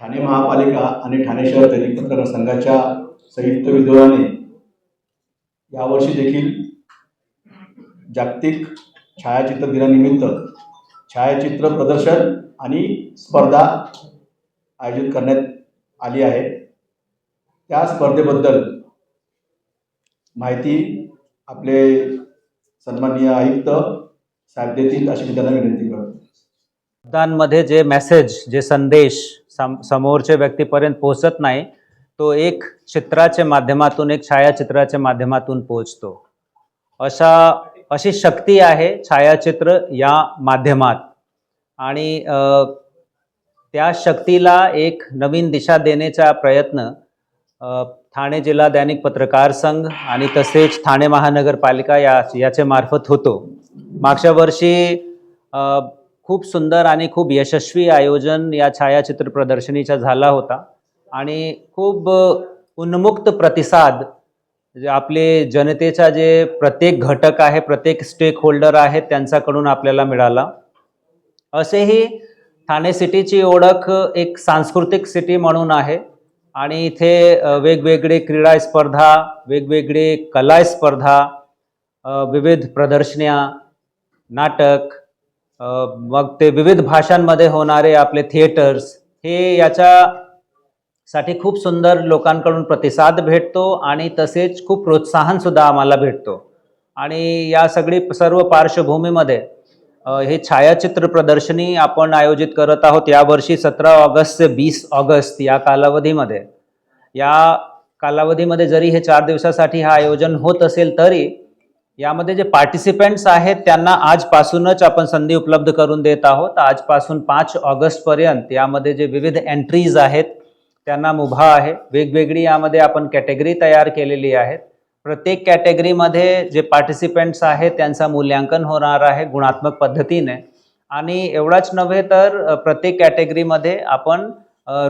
ठाणे महापालिका आणि ठाणे शहर दैनिक संघाच्या संयुक्त विद्वाने यावर्षी देखील जागतिक छायाचित्र दिनानिमित्त छायाचित्र प्रदर्शन आणि स्पर्धा आयोजित करण्यात आली आहे. त्या स्पर्धेबद्दल माहिती आपले सन्माननीय आयुक्त साहेब देतील अशी मी त्यांना विनंती करतो. शब्दांमध्ये जे मेसेज जे संदेश सम समोरच्या व्यक्तीपर्यंत पोहोचत नाही तो एक चित्राच्या माध्यमातून एक छायाचित्राच्या माध्यमातून पोहोचतो. अशा अशी शक्ती आहे छायाचित्र या माध्यमात. आणि त्या शक्तीला एक नवीन दिशा देण्याचा प्रयत्न ठाणे जिल्हा दैनिक पत्रकार संघ आणि तसेच ठाणे महानगरपालिका या याच्या मार्फत होतो. मागच्या वर्षी खूप सुंदर आणि खूप यशस्वी आयोजन या छायाचित्र प्रदर्शनीचा झाला होता. आणि खूप उन्मुक्त प्रतिसाद जे आपले जनतेचा जे प्रत्येक घटक आहे प्रत्येक स्टेक होल्डर आहेत त्यांच्याकडून आपल्याला मिळाला. असेही ठाणे सिटीची ओळख एक सांस्कृतिक सिटी म्हणून आहे. आणि इथे वेगवेगळे क्रीडा स्पर्धा वेगवेगळे कला स्पर्धा विविध प्रदर्शन्या नाटक मग ते विविध भाषांमध्ये होणारे आपले थिएटर्स हे याच्यासाठी खूप सुंदर लोकांकडून प्रतिसाद भेटतो आणि तसेच खूप प्रोत्साहन सुद्धा आम्हाला भेटतो. आणि या सगळी सर्व पार्श्वभूमीमध्ये हे छायाचित्र प्रदर्शनी आपण आयोजित करत आहोत यावर्षी सतरा ऑगस्ट ते वीस ऑगस्ट या कालावधीमध्ये. या कालावधीमध्ये जरी हे चार दिवसासाठी हा आयोजन होत असेल तरी यामध्ये जे पार्टिसिपेंट्स आहेत त्यांना आजपासूनच आपण संधी उपलब्ध करून देत आहोत. आजपासून पाच ऑगस्टपर्यंत यामध्ये जे विविध एंट्रीज आहेत त्यांना मुभा आहे. वेगवेगळी यामध्ये आपण कॅटेगरी तयार केलेली आहेत. प्रत्येक कॅटेगरीमध्ये जे पार्टिसिपेंट्स आहेत त्यांचा मूल्यांकन होणार आहे गुणात्मक पद्धतीने. आणि एवढाच नव्हे तर प्रत्येक कॅटेगरीमध्ये आपण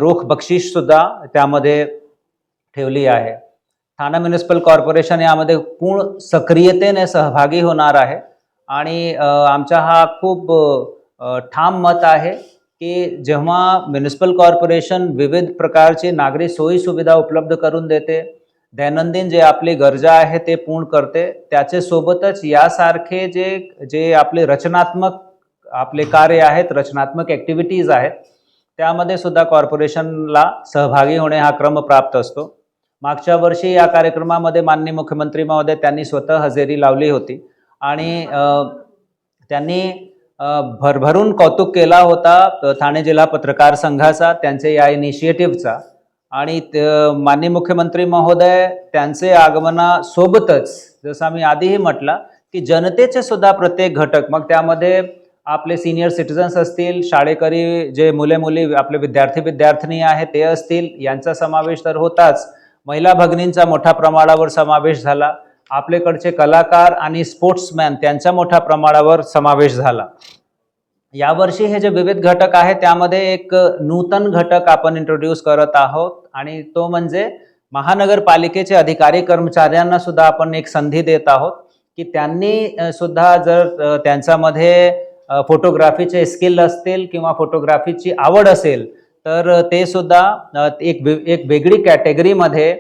रोख बक्षीससुद्धा त्यामध्ये ठेवली आहे. ठाणा म्युनिसिपल कॉर्पोरेशन यामध्ये पूर्ण सक्रियतेने सहभागी होणार आहे. आणि आमचा हा खूप ठाम मत आहे की जेव्हा म्युनिसिपल कॉर्पोरेशन विविध प्रकारची नागरी सोयी सुविधा उपलब्ध करून देते दैनंदिन जे आपली गरजा आहे ते पूर्ण करते त्याचे सोबतच यासारखे जे जे आपले रचनात्मक आपले कार्य आहेत रचनात्मक ॲक्टिव्हिटीज आहेत त्यामध्ये सुद्धा कॉर्पोरेशनला सहभागी होणे हा क्रम प्राप्त असतो. मागच्या वर्षी या कार्यक्रमामध्ये माननीय मुख्यमंत्री महोदय त्यांनी स्वतः हजेरी लावली होती. आणि त्यांनी भरभरून कौतुक केला होता ठाणे जिल्हा पत्रकार संघाचा त्यांचे या इनिशिएटिव्हचा. आणि त- माननीय मुख्यमंत्री महोदय त्यांचे आगमनासोबतच जसं आम्ही आधीही म्हटलं की जनतेचे सुद्धा प्रत्येक घटक मग त्यामध्ये आपले सिनियर सिटीजन्स असतील शाळेकरी जे मुले मुली आपले विद्यार्थी विद्यार्थिनी आहेत ते असतील यांचा समावेश तर होताच. महिला भगिनींचा मोठ्या प्रमाणावर समावेश झाला. आपल्याकडचे कलाकार आणि स्पोर्ट्समॅन त्यांचा मोठ्या प्रमाणावर समावेश झाला. यावर्षी हे जे विविध घटक आहेत त्यामध्ये एक नूतन घटक आपण इंट्रोड्यूस करत आहोत आणि तो म्हणजे महानगरपालिकेचे अधिकारी कर्मचाऱ्यांना सुद्धा आपण एक संधी देत आहोत की त्यांनी सुद्धा जर त्यांच्यामध्ये फोटोग्राफीचे स्किल असतील किंवा फोटोग्राफीची आवड असेल तर ते सुद्धा एक एक वेगळी कॅटेगरीमध्ये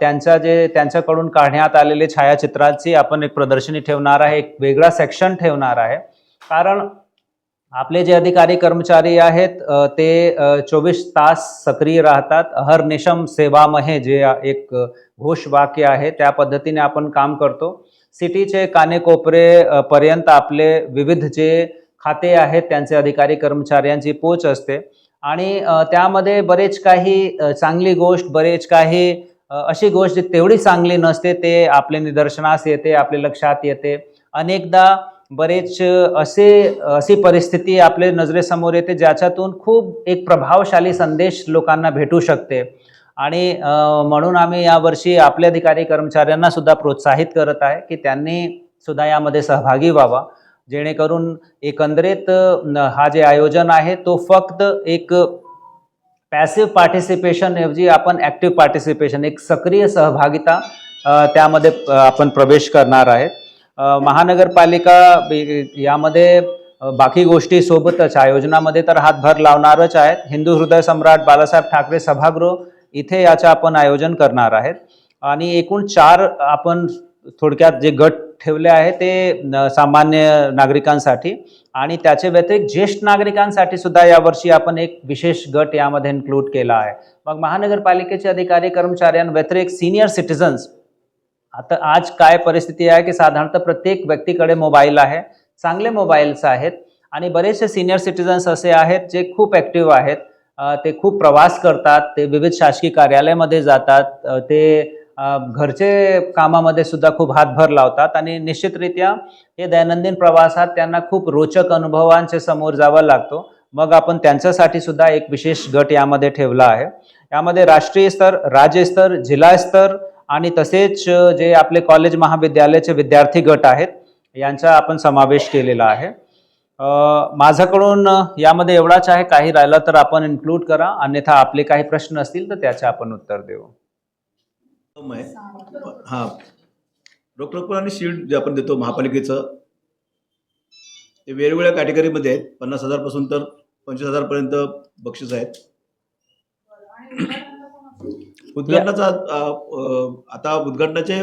त्यांच्या जे त्यांच्याकडून काढण्यात आलेले छायाचित्राची आपण एक प्रदर्शनी ठेवणार आहे एक वेगळा सेक्शन ठेवणार आहे. कारण आपले जे अधिकारी कर्मचारी आहेत ते चोवीस तास सक्रिय राहतात. हर निशम सेवामहे जे एक घोषवाक्य आहे त्या पद्धतीने आपण काम करतो. सिटीचे कानेकोपरे पर्यंत आपले विविध जे खाते आहेत त्यांचे अधिकारी कर्मचाऱ्यांची पोच असते. आणि त्यामध्ये बरेच काही चांगली गोष्ट बरेच काही अशी गोष्ट तेवढी चांगली नसते ते आपले निदर्शनास येते आपल्या लक्षात येते. अनेकदा बरेच असे अशी परिस्थिती आपल्या नजरेसमोर येते ज्याच्यातून खूप एक प्रभावशाली संदेश लोकांना भेटू शकते. आणि म्हणून आम्ही यावर्षी आपले अधिकारी कर्मचाऱ्यांना सुद्धा प्रोत्साहित करत आहे की त्यांनी सुद्धा यामध्ये सहभागी व्हावा. जेणेकरून एकंदरीत हा जे आयोजन आहे तो फक्त एक पॅसिव्ह पार्टिसिपेशन ऐवजी आपण ॲक्टिव्ह पार्टिसिपेशन एक सक्रिय सहभागिता त्यामध्ये आपण प्रवेश करणार आहे महानगरपालिका यामध्ये बाकी गोष्टी सोबतच आयोजनामध्ये तर हातभार लावणारच आहेत. हिंदू हृदय सम्राट बाळासाहेब ठाकरे सभागृह इथे याचं आपण आयोजन करणार आहेत. आणि एकूण चार आपण थोडक्यात जे गट ठेवले आहे ते न- सामान्य नागरिकांसाठी. आणि त्याचे व्यतिरिक्त ज्येष्ठ नागरिकांसाठी सुद्धा यावर्षी आपण एक विशेष गट यामध्ये इन्क्लूड केला आहे. मग महानगरपालिकेचे अधिकारी कर्मचाऱ्यांव्यतिरिक्त सिनियर सिटीजन्स आता आज काय परिस्थिती आहे की साधारणतः प्रत्येक व्यक्तीकडे मोबाईल आहे चांगले मोबाईल्स आहेत आणि बरेचसे सिनियर सिटीजन्स असे आहेत जे खूप ॲक्टिव्ह आहेत. ते खूप प्रवास करतात ते विविध शासकीय कार्यालयामध्ये जातात ते घरचे कामामध्ये सुद्धा खूप हातभार लावतात आणि निश्चितरित्या हे दैनंदिन प्रवासात त्यांना खूप रोचक अनुभवांचे समोर जावं लागतो. मग आपण त्यांच्यासाठी सुद्धा एक विशेष गट यामध्ये ठेवला आहे. यामध्ये राष्ट्रीय स्तर राज्यस्तर जिल्हास्तर आणि तसेच जे आपले कॉलेज महाविद्यालयाचे विद्यार्थी गट आहेत यांचा आपण समावेश केलेला आहे. माझ्याकडून यामध्ये एवढाच आहे. काही राहिलं तर आपण इन्क्लूड करा. अन्यथा आपले काही प्रश्न असतील तर त्याचे आपण उत्तर देऊ. हा. रोख आणि शील्ड जे आपण देतो महापालिकेचं ते वेगवेगळ्या कॅटेगरीमध्ये आहेत. पन्नास हजारपासून तर पंचवीस हजारपर्यंत बक्षीस आहेत. उद्घाटनाचा आता उद्घाटनाचे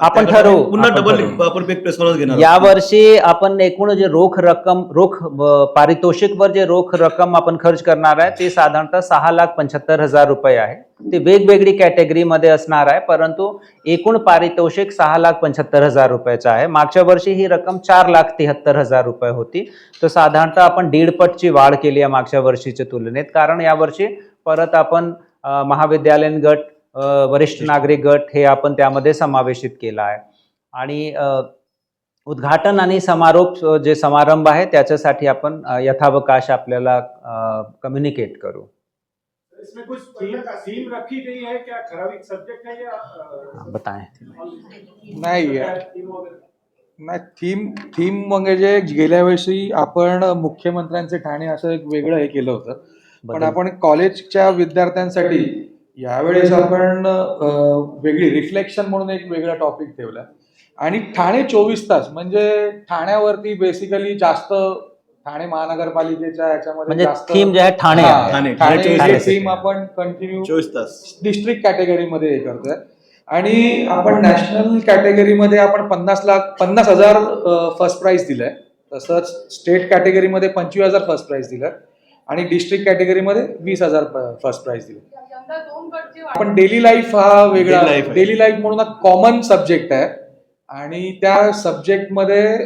आपण ठरवू, पुन्हा डबल. आपण पेक प्रेस घेणार. यावर्षी आपण एकूण जे रोख रक्कम रोख पारितोषिकवर जे रोख रक्कम आपण खर्च करणार आहे ते साधारणतः सहा लाख पंच्याहत्तर हजार रुपये आहे. ते वेगवेगळी कॅटेगरीमध्ये असणार आहे परंतु एकूण पारितोषिक सहा लाख पंच्याहत्तर हजार रुपयाचं आहे. मागच्या वर्षी ही रक्कम चार लाख तिहत्तर हजार रुपये होती. तर साधारणतः आपण दीडपटची वाढ केली आहे मागच्या वर्षीच्या तुलनेत. कारण यावर्षी परत आपण महाविद्यालयीन गट वरिष्ठ नागरिक गट हे आपण त्यामध्ये समावेशित केला आहे. आणि उद्घाटन आणि समारोप जे समारंभ आहे त्याच्यासाठी आपण यथावकाश आपल्याला कम्युनिकेट करू. इसमें कुछ थीम थीम रखी गई है क्या? ठराविक सब्जेक्ट है या हाँ, बताएं नाही नाही थीम थीम म्हणजे गेल्या वर्षी आपण मुख्यमंत्र्यांचे ठाणे असं एक वेगळं हे केलं होतं. पण. आपण कॉलेजच्या विद्यार्थ्यांसाठी यावेळेस आपण वेगळी रिफ्लेक्शन म्हणून एक वेगळा टॉपिक ठेवला. आणि ठाणे चोवीस तास म्हणजे ठाण्यावरती बेसिकली जास्त ठाणे महानगरपालिकेच्या याच्यामध्ये म्हणजे जास्त थीम जे आहे ठाणे आहे. ठाणे. थीम आपण कंटिन्यू चोवीस तास. डिस्ट्रिक्ट कॅटेगरीमध्ये हे करतोय. आणि आपण नॅशनल कॅटेगरीमध्ये आपण पन्नास लाख पन्नास हजार फर्स्ट प्राइज दिलाय. तसंच स्टेट कॅटेगरीमध्ये पंचवीस हजार फर्स्ट प्राइज दिलाय. आणि डिस्ट्रिक्ट कॅटेगरीमध्ये वीस हजार फर्स्ट प्राइज दिले. आपण डेली लाईफ हा वेगळा. डेली लाईफ म्हणून हा कॉमन सब्जेक्ट आहे. आणि त्या सब्जेक्टमध्ये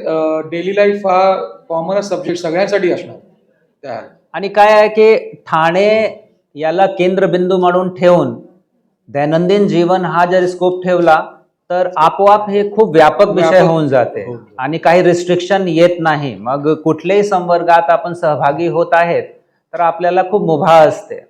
डेली लाईफ हा कॉमनच सब्जेक्ट सगळ्यांसाठी असणार. त्या आणि काय आहे की ठाणे याला केंद्रबिंदू म्हणून ठेवून दैनंदिन जीवन हा जर स्कोप ठेवला तर आपोआप हे खूप व्यापक विषय होऊन जाते. होऊन जाते. आणि काही रिस्ट्रिक्शन येत नाही. मग कुठल्याही संवर्गात आपण सहभागी होत आहेत तर आपल्याला खूप मुभा असते.